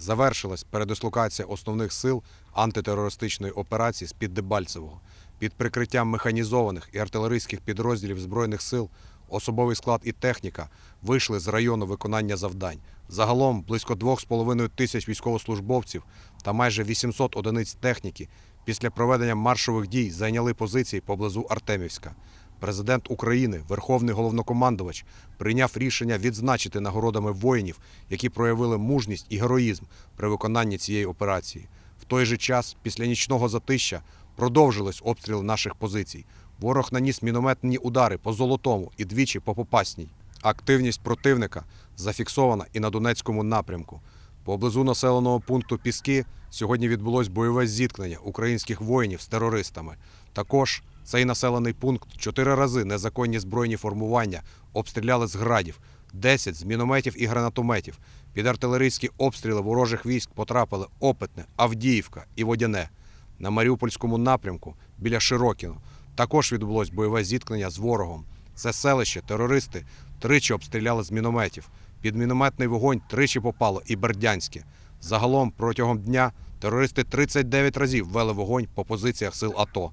Завершилась передислокація основних сил антитерористичної операції з-під Дебальцевого. Під прикриттям механізованих і артилерійських підрозділів Збройних сил особовий склад і техніка вийшли з району виконання завдань. Загалом близько 2,5 тисяч військовослужбовців та майже 800 одиниць техніки після проведення маршових дій зайняли позиції поблизу Артемівська. Президент України, Верховний головнокомандувач, прийняв рішення відзначити нагородами воїнів, які проявили мужність і героїзм при виконанні цієї операції. В той же час, після нічного затища, продовжились обстріли наших позицій. Ворог наніс мінометні удари по золотому і двічі по попасній. Активність противника зафіксована і на Донецькому напрямку. Поблизу населеного пункту Піски сьогодні відбулось бойове зіткнення українських воїнів з терористами. Також цей населений пункт чотири рази незаконні збройні формування обстріляли з градів, 10 з мінометів і гранатометів. Під артилерійські обстріли ворожих військ потрапили Опитне, Авдіївка і Водяне. На Маріупольському напрямку біля Широкіно також відбулось бойове зіткнення з ворогом. Це селище терористи тричі обстріляли з мінометів. Під мінометний вогонь тричі попало і Бердянське. Загалом протягом дня терористи 39 разів вели вогонь по позиціях сил АТО.